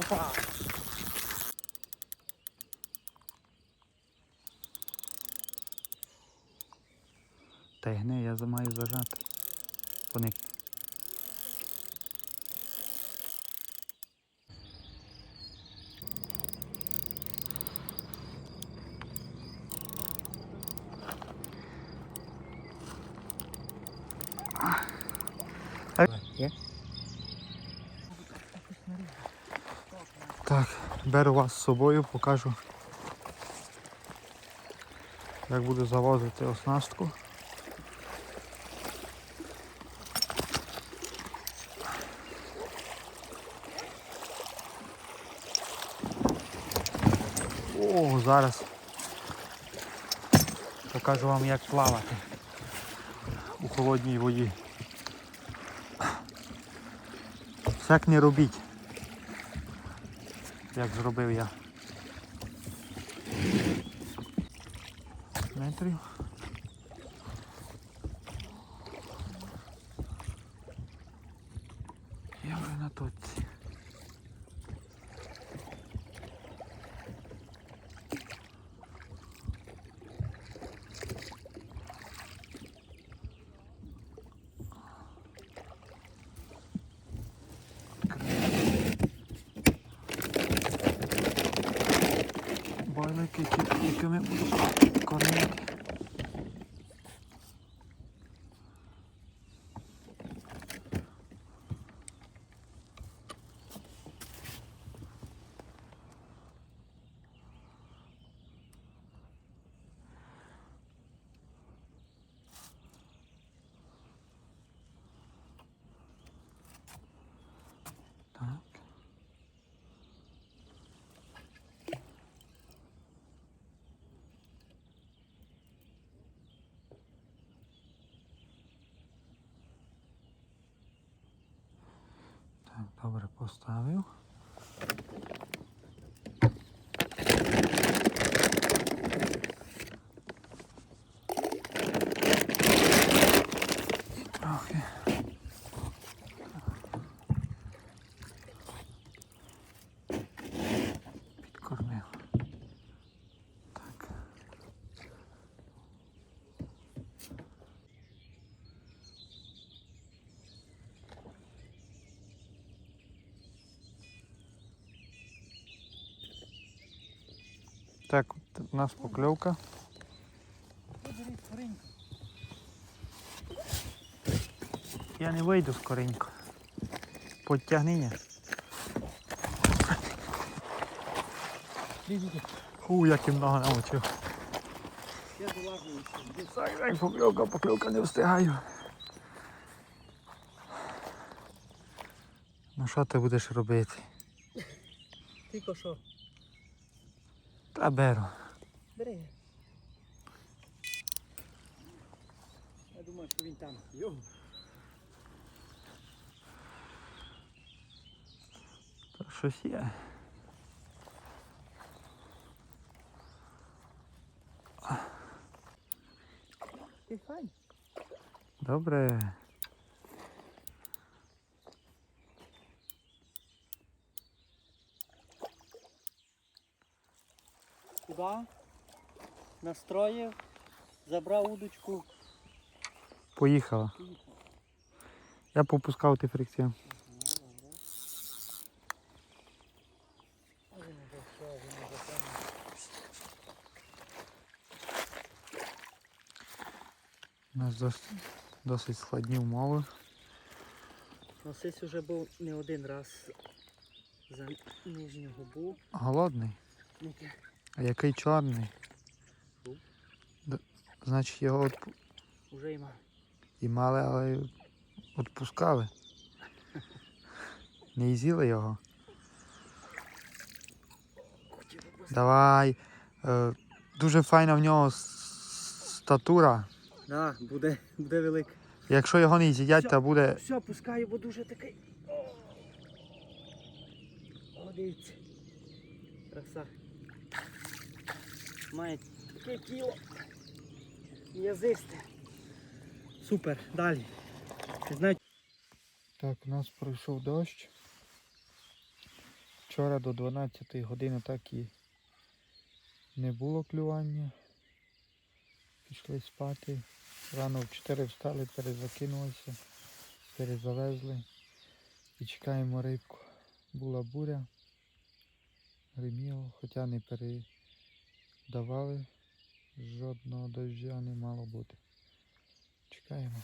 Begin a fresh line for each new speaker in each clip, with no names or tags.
Опа.
Тегни, я за- маю зажати. Вони.
Є?
Так, беру вас з собою, покажу, як буду завозити оснастку. О, зараз покажу вам, як плавати у холодній воді. Всяк не робіть як зробив я. Метрів. Я вже на точці. Байлики, які- якими буду кормити. Так. Так, добре Так, у нас покльовка. Я не вийду скоренько. Подтягнення. Ху, як і много намочив. Так, так, покльовка, покльовка, не встигаю. Ну що ти будеш робити?
Тільки що.
Та беру.
Бери. Я думаю, що він там. Йо.
Та щось є.
Ти файн.
Добре.
Туди. Настроїв. Забрав удочку.
Поїхала. Я попускав ти фрикцію. У нас досить, досить складні умови.
Носись уже був не один раз за нижню губу.
Голодний.
Ніки.
А який чорний? Д- Значить його отпу-
Уже й мав.
і мали, але відпускали. Не з'їли його. Давай. Е, дуже файна в нього статура.
Да, буде, буде велик.
Якщо його не з'їдять, то буде.
Все, пускаю, бо дуже такий. О, дивіться. Краса. Має таке тіло. М'язисте. Супер, далі. Не
Так, у нас пройшов дощ. Вчора до 12 години так і не було клювання. Пішли спати. Рано в 4 встали, перезакинулися, перезавезли і чекаємо рибку. Була буря, гриміло, хоча не передавали, жодного дождя не мало бути. Чекаємо.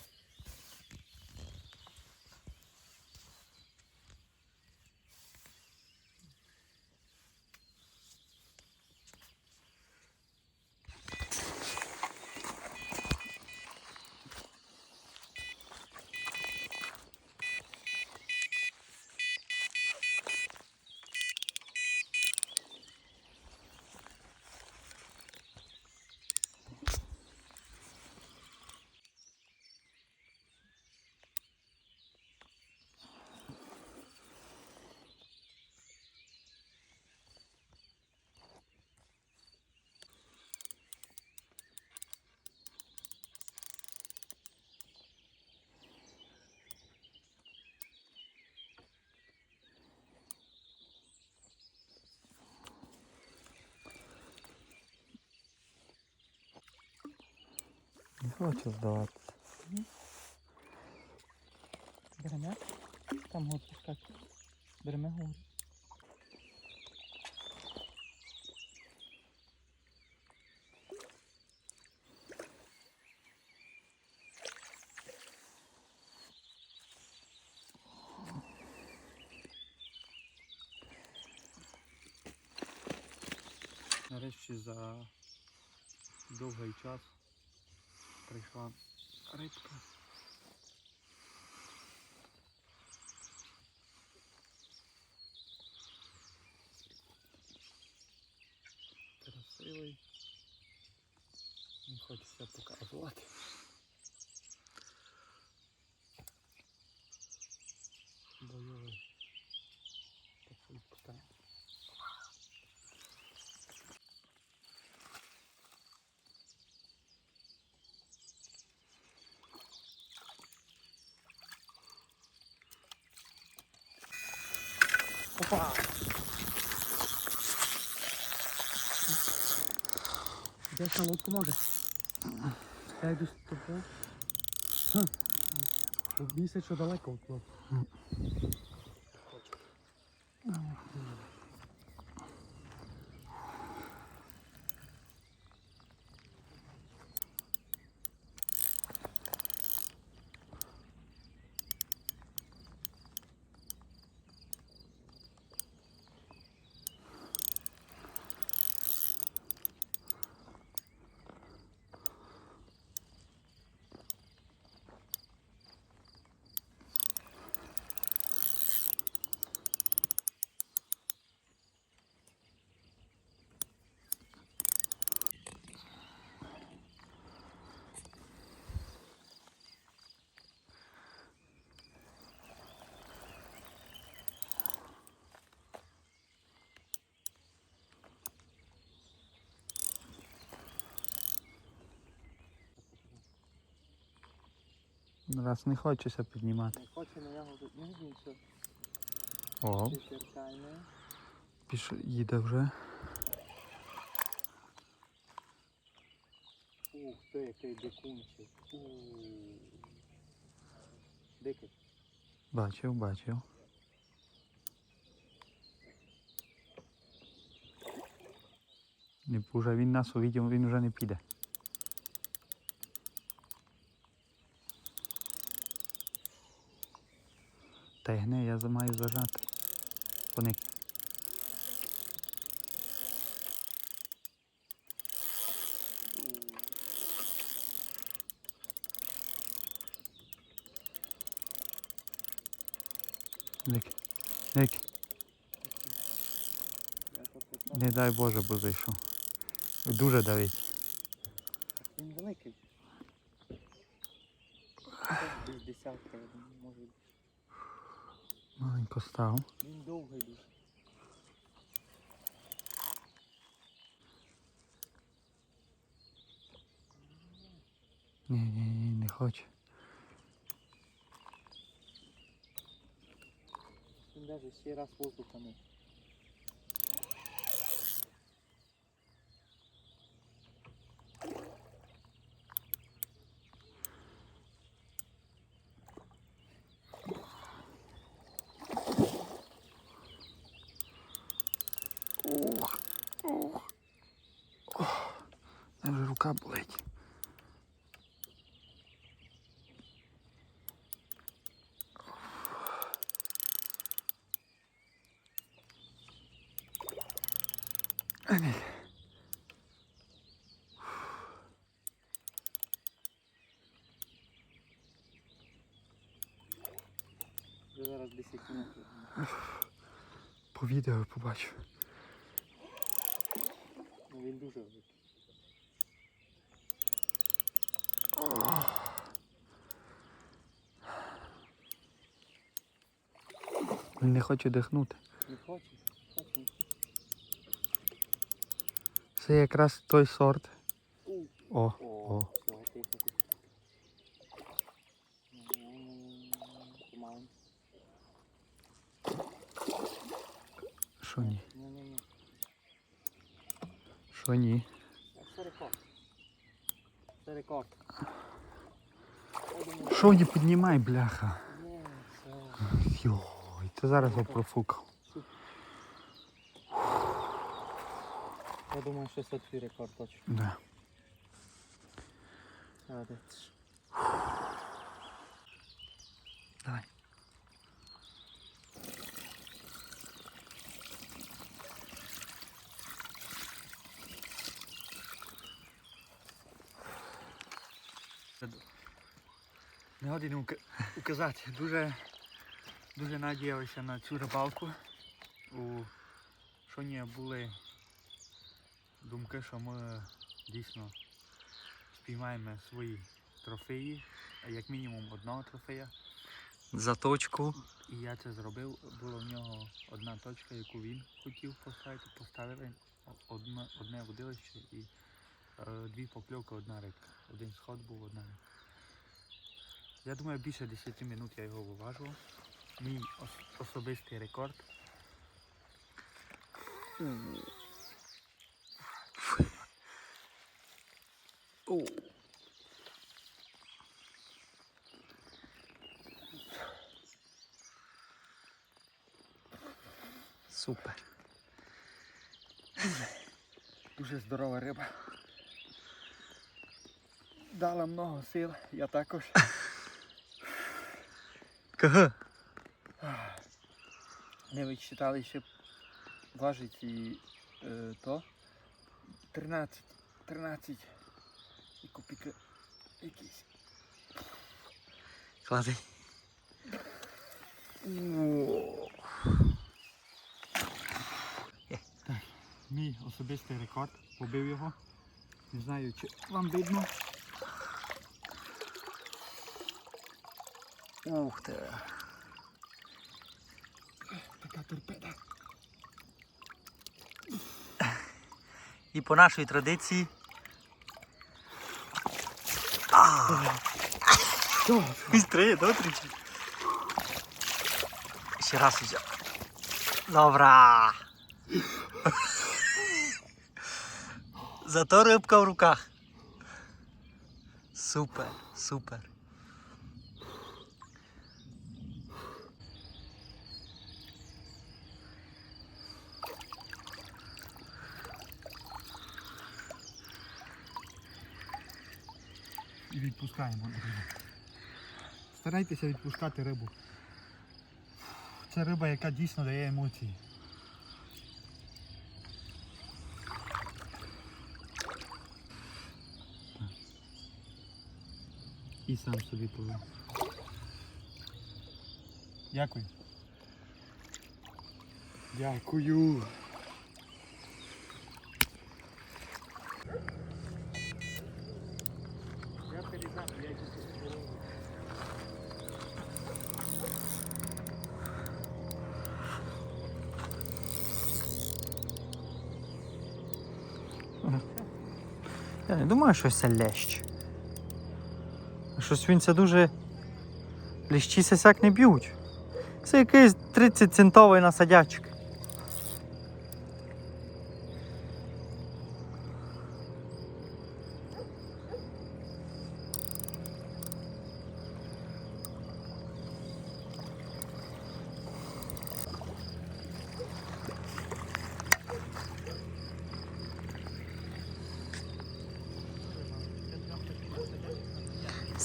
Не хочу здаватися.
Береме? Там год пускати. Береме год.
Нарешті за довгий час прийшла рибка. Красивий. Не хочеться показувати.
Йдеш на лодку може? Я йду з тобою. Ха. Що далеко от
Раз не хочеться піднімати.
Не хоче на тут не нічого.
О, піш... їде вже.
Ух ти, який дикунчик. Дикий.
Бачив, бачив. Не, вже він нас увидів, він вже не піде. Та й гне, я маю зажати. Вони Ник. Ник. Не дай Боже, бо зайшов. Дуже давить.
Він великий. Десь десятка, я думаю, може.
Маленько став.
Він довгий дуже.
Ні, ні, ні, не хоче.
Він навіть ще раз воздуха не.
Рука болить. Еміль.
Зараз 10 кілометрів.
По відео побачив.
Ну він дуже
не хоче дихнути.
Не? Хоче.
Це якраз той сорт. О,
О.
Що ні? Що ні?
Це рекорд. Це рекорд.
Що не піднімай, бляха.
Ні, все.
Зараз його профукав.
Я думаю, що це твій рекорд точно.
Да.
Молодець.
Давай. Не годин ука- указати. Дуже, дуже надіялися на цю рибалку. У Шоні були думки, що ми дійсно спіймаємо свої трофеї, як мінімум одного трофея.
За точку.
І я це зробив. Була в нього одна точка, яку він хотів поставити. Поставили одне, одне водилище і е, дві покльовки, одна рибка. Один сход був, одна рибка. Я думаю, більше 10 минут я його виважував. Мій ос- особистий рекорд.
Супер.
Дуже здорова риба. Дала много сил, я також.
КГ.
Не відчитали ще важить і е, то 13, 13 і копійки якісь.
Клади.
Мій особистий рекорд, побив його. Не знаю, чи вам видно.
Ух ти.
Торпеда.
І по нашій традиції. Быстрее, да, тричі? Ще раз взяв. Добра. Зато рибка в руках. Супер, супер.
І відпускаємо рибу. Старайтеся відпускати рибу. Це риба, яка дійсно дає емоції. І сам собі пливе. Дякую. Дякую. Я
не думаю, що це лещ. Щось він це дуже. Лещі сяк не б'ють. Це якийсь 30 центовий насадячик.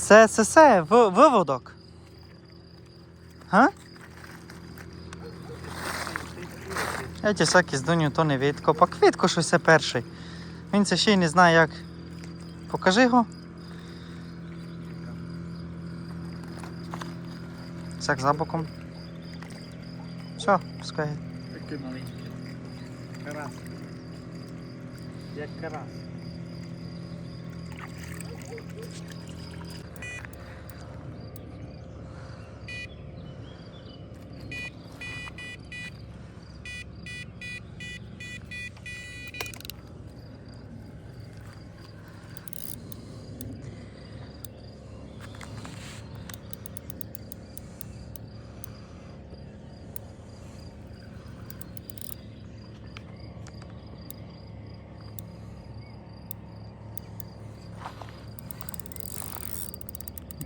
Це це, це виводок. Га? Я ті всякі з Дуню то не видко. Пак видко, що це перший. Він це ще й не знає як. Покажи його. Сяк за боком. Все, пускай.
Такий маленький. Карас. Як карас.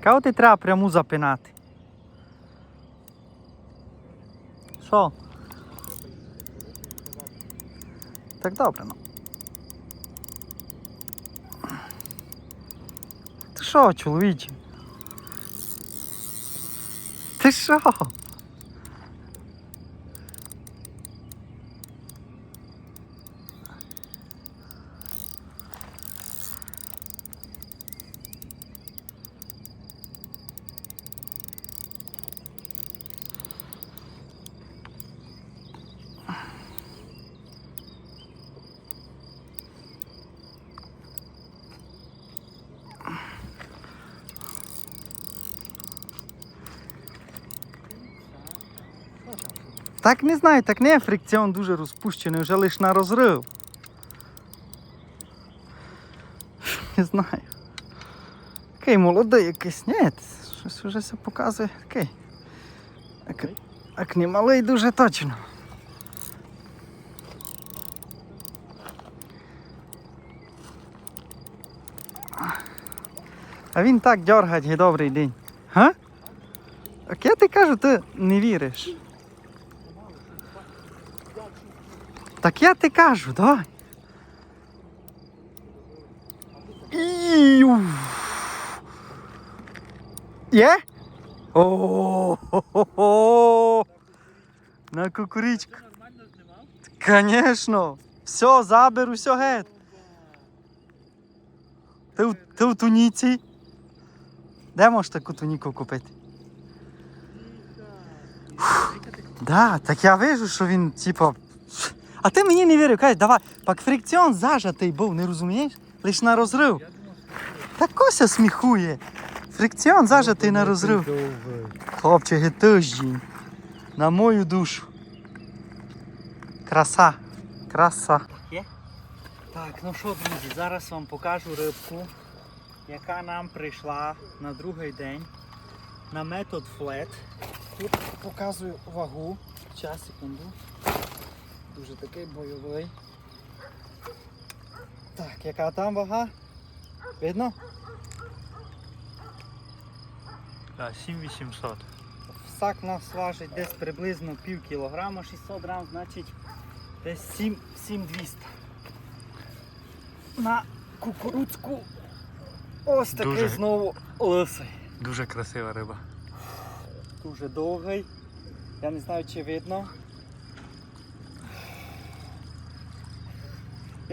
Кого ти треба пряму запинати? Що? Так добре, ну. Ти що, чоловіче? Ти що? Так не знаю, так не фрикціон дуже розпущений, вже лиш на розрив. Не знаю. Такий молодий якийсь. Ні, щось вже все показує. Такий. Як, як не малий дуже точно. А він так дергать, добрий день. Га? Так я ти кажу, ти не віриш. Так я ти кажу, давай. Іу. Є? О-хо-хо-хо. На кукурічку. Конечно. Все, заберу, все геть. Ти, ти в туніці? Де можеш таку туніку купити? Да, так я вижу, що він, типа. А ти мені не вірив, кажеш, давай, пак фрикціон зажатий був, не розумієш? Лиш на розрив. Так Кося сміхує. Фрикціон зажатий на розрив. Хлопче, гетиждінь. На мою душу. Краса. Краса. Так, ну що, друзі, зараз вам покажу рибку, яка нам прийшла на другий день на метод флет. Тут показую вагу. Час, секунду. Дуже такий бойовий. Так, яка там вага? Видно?
7800.
Сак у нас важить десь приблизно пів кілограма, 600 грам, значить десь 7200. На кукурудзку ось такий
Дуже.
знову лисий.
Дуже красива риба.
Дуже довгий. Я не знаю, чи видно.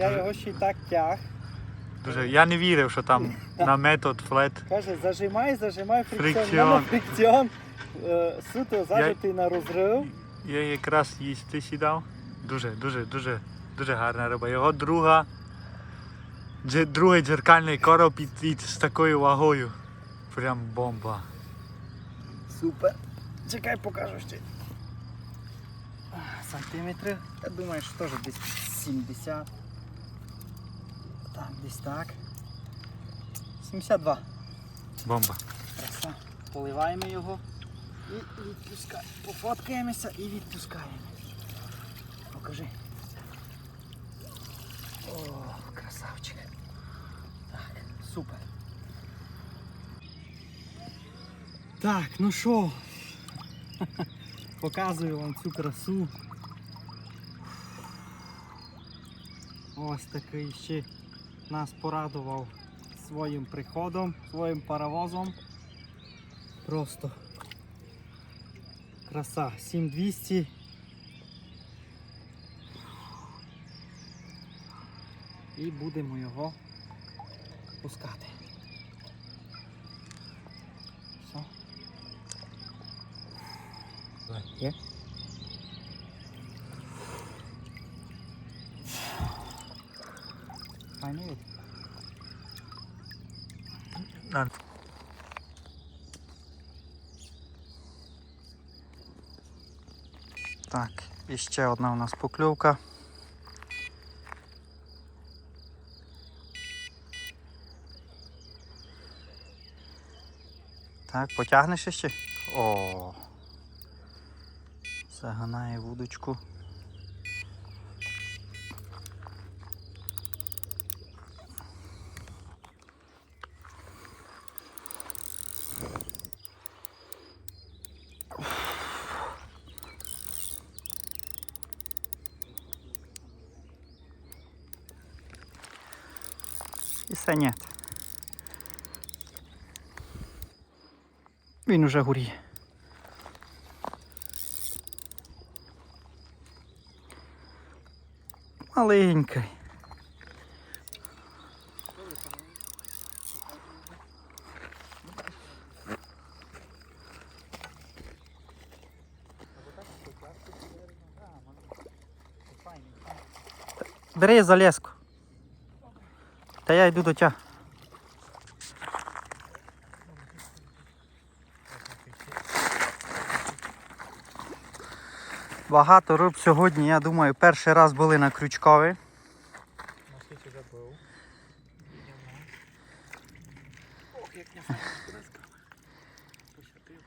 Я його ще й так тяг.
Дуже. Я не вірив, що там на метод флет.
Каже, зажимай, зажимай фрикціон.
Фрикціон.
Фрикціон е, суто зажитий на розрив.
Я якраз їсти сідав. Дуже, дуже, дуже, дуже гарна риба. Його друга. дже- Другий дзеркальний короб і, і з такою вагою. Прям бомба.
Супер. Чекай, покажу ще. Сантиметри. Я думаю, що теж десь 70. Так, десь так. 72.
Бомба.
Краса. Поливаємо його і відпускаємо. Пофоткаємося і відпускаємо. Покажи. О, красавчик. Так, супер. Так, ну що? Показую вам цю красу. Ось такий ще нас порадував
своїм приходом, своїм паровозом. Просто краса. 7200. І будемо його пускати. Все. Є? Файний вид. Так, і ще одна у нас покльовка. Так, потягнеш ще? О. Загинає вудочку. І все ні. Він уже горіє. Маленький. Бери залезку. Та я йду до тя. Багато риб сьогодні, я думаю, перший раз були на крючкові. Ох, як бризкав. Пощадив.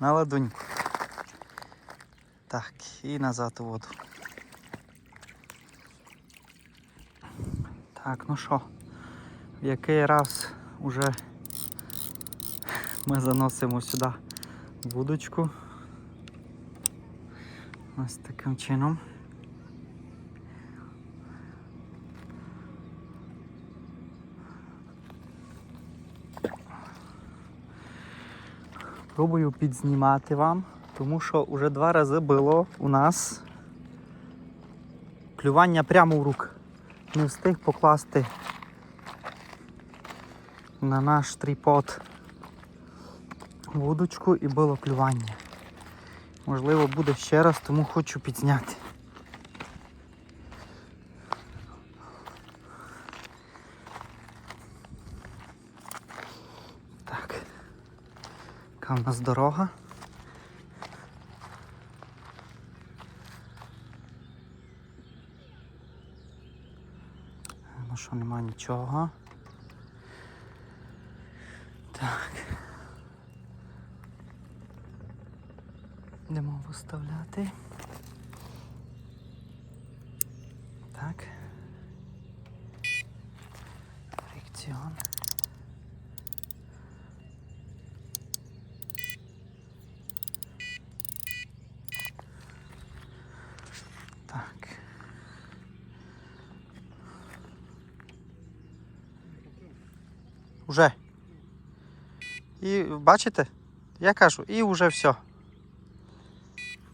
На ладуньку. Так, і назад у воду. Так, ну що, в який раз уже ми заносимо сюди вудочку. Ось таким чином. Пробую підзнімати вам, тому що вже два рази було у нас клювання прямо в рук. Не встиг покласти на наш тріпод вудочку і було клювання. Можливо, буде ще раз, тому хочу підзняти. Так. Яка в нас дорога? Ну що, нема нічого. Так. Йдемо виставляти. Так. Фрикціон. Так. Уже. І бачите? Я кажу, і вже все.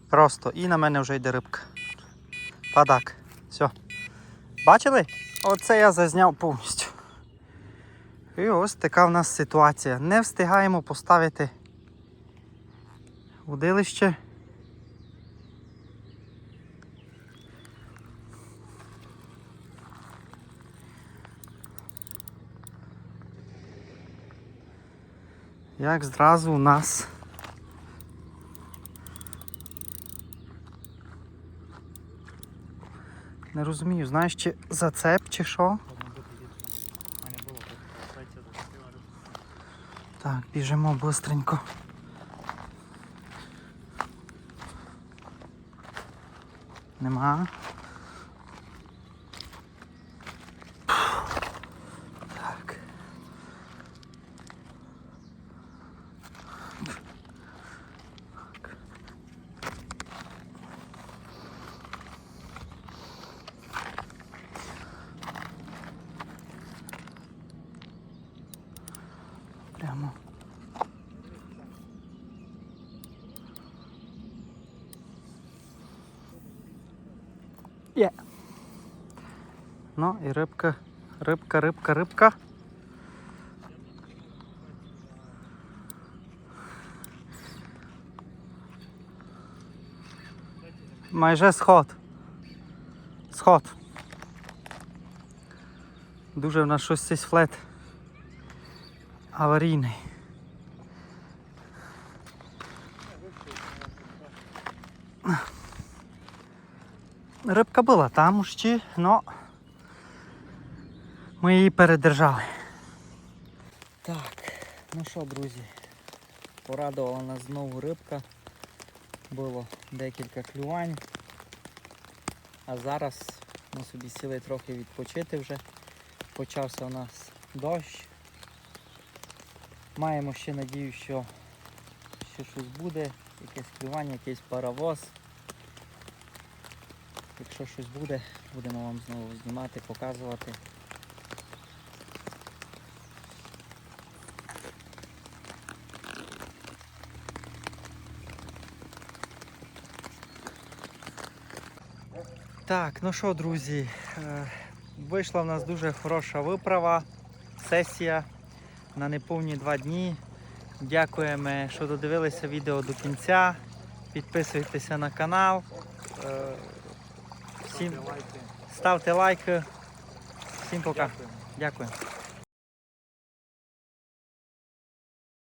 Просто і на мене вже йде рибка. Падак. Все. Бачили? Оце я зазняв повністю. І ось така в нас ситуація. Не встигаємо поставити удилище. Як зразу у нас не розумію, знаєш, чи зацеп, чи що? Так, біжимо бистренько. Нема. Так. Прямо. Є. Ну і рибка, рибка, рибка, рибка. Майже сход. Сход. Дуже в нас щось цей флет аварійний. Рибка була там ще, но ми її передержали. Так, ну що, друзі, порадувала нас знову рибка. Було декілька клювань. А зараз ми собі сіли трохи відпочити вже. Почався у нас дощ. Маємо ще надію, що ще щось буде, якесь клювання, якийсь паровоз. Якщо щось буде, будемо вам знову знімати, показувати. Так, ну що, друзі, е, вийшла в нас дуже хороша виправа, сесія на неповні два дні. Дякуємо, що додивилися відео до кінця. Підписуйтеся на канал. Всім ставте лайки. Всім пока. Дякую.